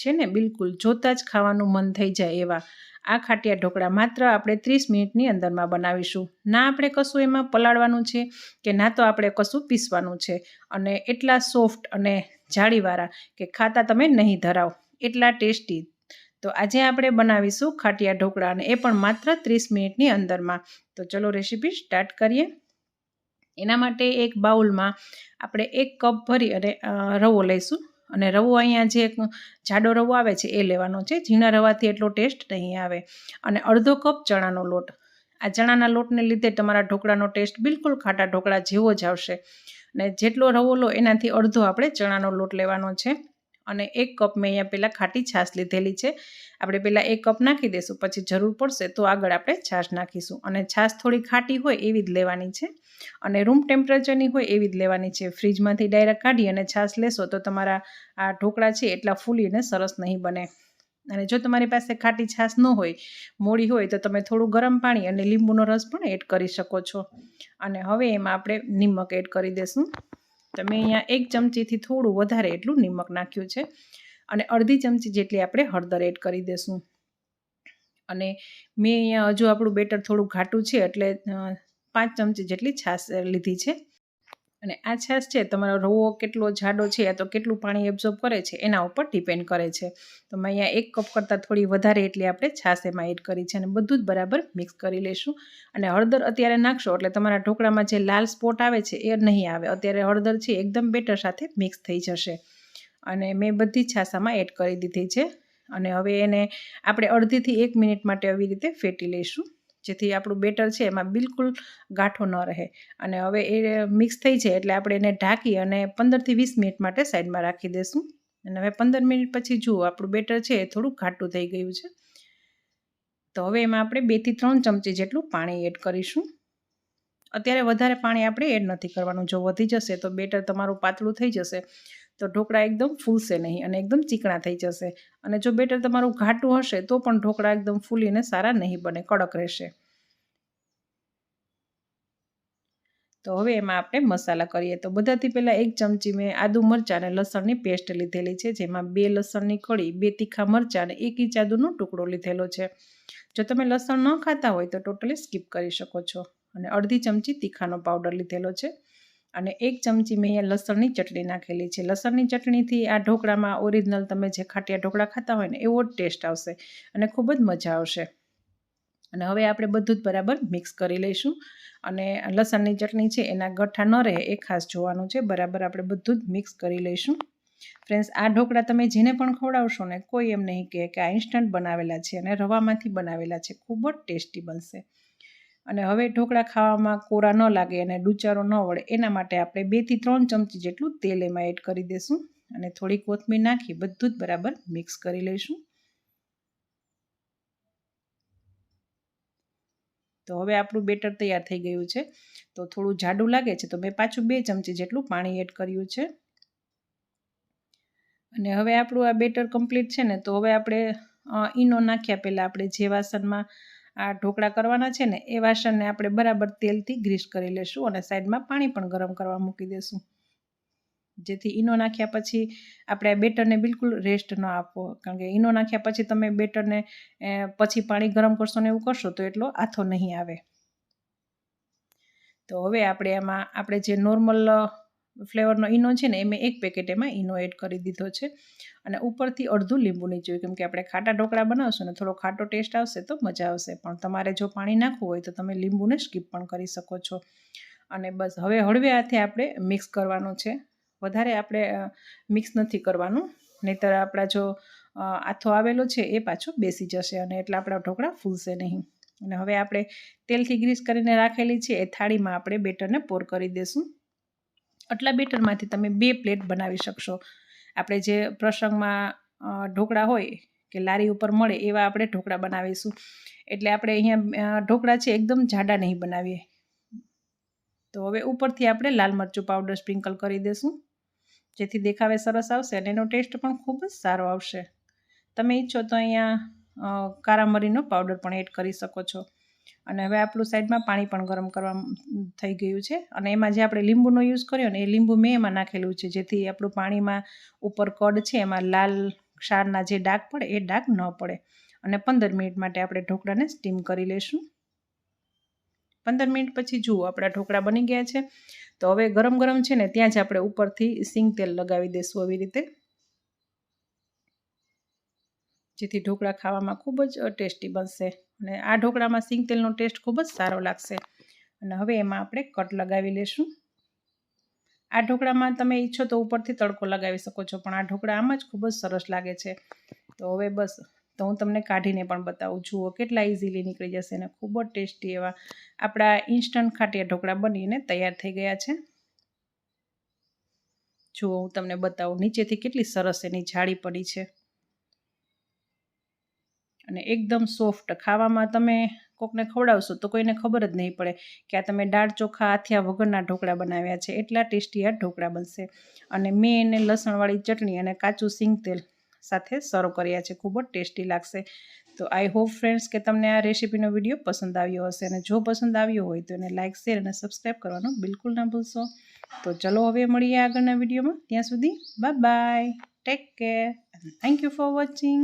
છે ને? બિલકુલ. જોતાં જ ખાવાનું મન થઈ જાય એવા. આ ખાટિયા ઢોકળા માત્ર આપણે ત્રીસ મિનિટની અંદરમાં બનાવીશું. ના આપણે કશું એમાં પલાળવાનું છે કે ના તો આપણે કશું પીસવાનું છે. અને એટલા સોફ્ટ અને જાળીવાળા કે ખાતા તમે નહીં ધરાવ. એટલા ટેસ્ટી. તો આજે આપણે બનાવીશું ખાટિયા ઢોકળા અને એ પણ માત્ર ત્રીસ મિનિટની અંદરમાં. તો ચલો રેસીપી સ્ટાર્ટ કરીએ. એના માટે એક બાઉલમાં આપણે એક કપ ભરી અને રવો લઈશું. અને રવો અહીંયા જે જાડો રવો આવે છે, એ લેવાનો છે. ઝીણા રવાથી એટલો ટેસ્ટ નહીં આવે. અને અડધો કપ ચણાનો લોટ. આ ચણાના લોટને લીધે તમારા ઢોકળાનો ટેસ્ટ બિલકુલ ખાટા ઢોકળા જેવો જ આવશે. અને જેટલો રવો લો, એનાથી અડધો આપણે ચણાનો લોટ લેવાનો છે. અને એક કપ મેં અહીંયા પહેલાં ખાટી છાશ લીધેલી છે. આપણે પહેલાં એક કપ નાખી દઈશું, પછી જરૂર પડશે તો આગળ આપણે છાશ નાખીશું. અને છાશ થોડી ખાટી હોય એવી જ લેવાની છે. અને રૂમ ટેમ્પરેચરની હોય એવી જ લેવાની છે. ફ્રીજમાંથી ડાયરેક્ટ કાઢી અને છાશ લેશો તો તમારા આ ઢોકળા છે એટલા ફૂલીને સરસ નહીં બને. અને જો તમારી પાસે ખાટી છાશ ન હોય, મોડી હોય તો તમે થોડું ગરમ પાણી અને લીંબુનો રસ પણ એડ કરી શકો છો. અને હવે એમાં આપણે નિમક એડ કરી દઈશું તો મેં અહીંયા એક ચમચીથી થોડું વધારે એટલું નિમક નાખ્યું છે. અને અડધી ચમચી જેટલી આપણે હળદર એડ કરી દઈશું અને મેં અહીંયા હજુ આપણું બેટર થોડું ઘાટું છે એટલે પાંચ ચમચી જેટલી છાશ લીધી છે. અને આ છાશ છે, તમારો રવો કેટલો જાડો છે યા તો કેટલું પાણી એબ્ઝોર્બ કરે છે, એના ઉપર ડિપેન્ડ કરે છે. તો મેં અહીંયા એક કપ કરતાં થોડી વધારે એટલી આપણે છાશ એમાં એડ કરી છે અને બધું જ બરાબર મિક્સ કરી લઈશું અને હળદર અત્યારે નાખશો એટલે તમારા ઢોકળામાં જે લાલ સ્પોટ આવે છે, એ નહીં આવે. અત્યારે હળદર છે, એકદમ બેટર સાથે મિક્સ થઈ જશે. અને મેં બધી છાશામાં એડ કરી દીધી છે. અને હવે એને આપણે અડધીથી એક મિનિટ માટે આવી રીતે ફેટી લઈશું. જેથી આપણું બેટર છે, એમાં બિલકુલ ગાંઠો ન રહે. અને હવે એ મિક્સ થઈ છે એટલે આપણે એને ઢાંકી અને પંદરથી વીસ મિનિટ માટે સાઈડમાં રાખી દઈશું અને હવે પંદર મિનિટ પછી જુઓ, આપણું બેટર છે એ થોડું ઘાટું થઈ ગયું છે. તો હવે એમાં આપણે બેથી ત્રણ ચમચી જેટલું પાણી એડ કરીશું. અત્યારે વધારે પાણી આપણે એડ નથી કરવાનું. જો વધી જશે તો બેટર તમારું પાતળું થઈ જશે. તો ઢોકળા એકદમ ફૂલશે નહીં અને એકદમ ચીકણા થઈ જશે. અને જો બેટર તમારું ઘાટું હશે તો પણ ઢોકળા એકદમ ફૂલીને સારા નહીં બને, કડક રહેશે. તો હવે એમાં આપણે મસાલા કરીએ. તો બધાથી પહેલાં એક ચમચી મેં આદુ મરચાં અને લસણની પેસ્ટ લીધેલી છે, જેમાં બે લસણની કળી, બે તીખા મરચાં અને એક ઇંચ આદુનો ટુકડો લીધેલો છે. જો તમે લસણ ન ખાતા હોય તો ટોટલી સ્કીપ કરી શકો છો. અને અડધી ચમચી તીખાનો પાવડર લીધેલો છે. અને એક ચમચી મેં અહીંયા લસણની ચટણી નાખેલી છે. લસણની ચટણીથી આ ઢોકળામાં ઓરિજિનલ તમે જે ખાટિયા ઢોકળા ખાતા હોય ને એવો જ ટેસ્ટ આવશે અને ખૂબ જ મજા આવશે. અને હવે આપણે બધું જ બરાબર મિક્સ કરી લઈશું. અને લસણની ચટણી છે, એના ગઠ્ઠા ન રહે, એ ખાસ જોવાનું છે. બરાબર આપણે બધું જ મિક્સ કરી લઈશું. ફ્રેન્ડ્સ, આ ઢોકળા તમે જેને પણ ખવડાવશો ને, કોઈ એમ નહીં કહે કે આ ઇન્સ્ટન્ટ બનાવેલા છે અને રવામાંથી બનાવેલા છે. ખૂબ જ ટેસ્ટી બનશે. અને હવે ઢોકળા ખાવામાં કોરા ન લાગે અને ડુચારો ન વળે, એના માટે આપણે બેથી ત્રણ ચમચી જેટલું તેલ એમાં એડ કરી દઈશું અને થોડી કોથમીર નાખી, બધું જ બરાબર મિક્સ કરી લઈશું. તો હવે આપણું બેટર તૈયાર થઈ ગયું છે. તો થોડું જાડું લાગે છે તો મેં પાછું બે ચમચી જેટલું પાણી એડ કર્યું છે. અને હવે આપણું આ બેટર કમ્પ્લીટ છે ને તો હવે આપણે ઈનો નાખ્યા પહેલાં આપણે જે વાસણમાં આ ઢોકળા કરવાના છે ને એ વાસણને આપણે બરાબર તેલથી ગ્રીસ કરી લેશું અને સાઈડમાં પાણી પણ ગરમ કરવા મૂકી દઈશું જેથી ઈનો નાખ્યા પછી આપણે બેટરને બિલકુલ રેસ્ટ ન આપવો. કારણ કે ઈનો નાખ્યા પછી તમે બેટરને પછી પાણી ગરમ કરશો ને એવું કરશો તો એટલો આથો નહીં આવે. તો હવે આપણે એમાં આપણે જે નોર્મલ ફ્લેવરનો ઈનો છે ને એ મેં એક પેકેટ એમાં ઈનો એડ કરી દીધો છે. અને ઉપરથી અડધું લીંબુ નીચું, કેમ કે આપણે ખાટા ઢોકળા બનાવશું ને થોડો ખાટો ટેસ્ટ આવશે તો મજા આવશે. પણ તમારે જો પાણી નાખવું હોય તો તમે લીંબુને સ્કીપ પણ કરી શકો છો. અને બસ હવે હળવે હાથે આપણે મિક્સ કરવાનું છે. વધારે આપણે મિક્સ નથી કરવાનું. નહીંતર આપણા જો આથો આવેલો છે એ પાછો બેસી જશે અને એટલે આપણા ઢોકળા ફૂલશે નહીં. અને હવે આપણે તેલથી ગ્રીસ કરીને રાખેલી છે એ થાળીમાં આપણે બેટરને પોર કરી દઈશું આટલા બેટરમાંથી તમે બે પ્લેટ બનાવી શકશો. આપણે જે પ્રસંગમાં ઢોકળા હોય કે લારી ઉપર મળે એવા આપણે ઢોકળા બનાવીશું. એટલે આપણે અહીંયા ઢોકળા છે એકદમ જાડા નહીં બનાવીએ. તો હવે ઉપરથી આપણે લાલ મરચું પાવડર સ્પ્રિંકલ કરી દઈશું જેથી દેખાવે સરસ આવશે અને એનો ટેસ્ટ પણ ખૂબ જ સારો આવશે. તમે ઈચ્છો તો અહીંયા કારા મરીનો પાવડર પણ એડ કરી શકો છો. અને હવે આપણું સાઈડમાં પાણી પણ ગરમ કરવા થઈ ગયું છે. અને એમાં જે આપણે લીંબુનો યુઝ કર્યો ને એ લીંબુ મેં એમાં નાખેલું છે. જેથી આપણું પાણીમાં ઉપર કડ છે, એમાં લાલ ક્ષારના જે ડાઘ પડે, એ ડાઘ ન પડે. અને પંદર મિનિટ માટે આપણે ઢોકળાને સ્ટીમ કરી લઈશું પંદર મિનિટ પછી જુઓ, આપણા ઢોકળા બની ગયા છે. તો હવે ગરમ ગરમ છે ને ત્યાં જ આપણે ઉપરથી સિંગ તેલ લગાવી દઈશું આવી રીતે. જેથી ઢોકળા ખાવામાં ખૂબ જ ટેસ્ટી બનશે અને આ ઢોકળામાં સિંગ તેલનો ટેસ્ટ ખૂબ જ સારો લાગશે. અને હવે એમાં આપણે કટ લગાવી લઈશું આ ઢોકળામાં તમે ઈચ્છો તો ઉપરથી તડકો લગાવી શકો છો, પણ આ ઢોકળા આમ જ ખૂબ જ સરસ લાગે છે. તો હવે બસ તો હું તમને કાઢીને પણ બતાવું. જુઓ કેટલા ઇઝીલી નીકળી જશે અને ખૂબ જ ટેસ્ટી એવા આપણા ઇન્સ્ટન્ટ ખાટિયા ઢોકળા બનીને તૈયાર થઈ ગયા છે. જુઓ હું તમને બતાવું, નીચેથી કેટલી સરસ એની જાળી પડી છે. અને એકદમ સોફ્ટ ખાવામાં તમે કોકને ખવડાવશો તો કોઈને ખબર જ નહીં પડે કે આ તમે દાળ ચોખા આથિયા વગરના ઢોકળા બનાવ્યા છે. એટલા ટેસ્ટી આ ઢોકળા બનશે. અને મેં એને લસણવાળી ચટણી અને કાચું સિંગ તેલ સાથે સર્વ કર્યા છે. ખૂબ જ ટેસ્ટી લાગશે. તો આઈ હોપ ફ્રેન્ડ્સ કે તમને આ રેસીપીનો વીડિયો પસંદ આવ્યો હશે અને જો પસંદ આવ્યો હોય તો એને લાઇક શેર અને સબસ્ક્રાઈબ કરવાનું બિલકુલ ના ભૂલશો. તો ચલો હવે મળીએ આગળના વિડીયોમાં. ત્યાં સુધી bye bye take care thank you for watching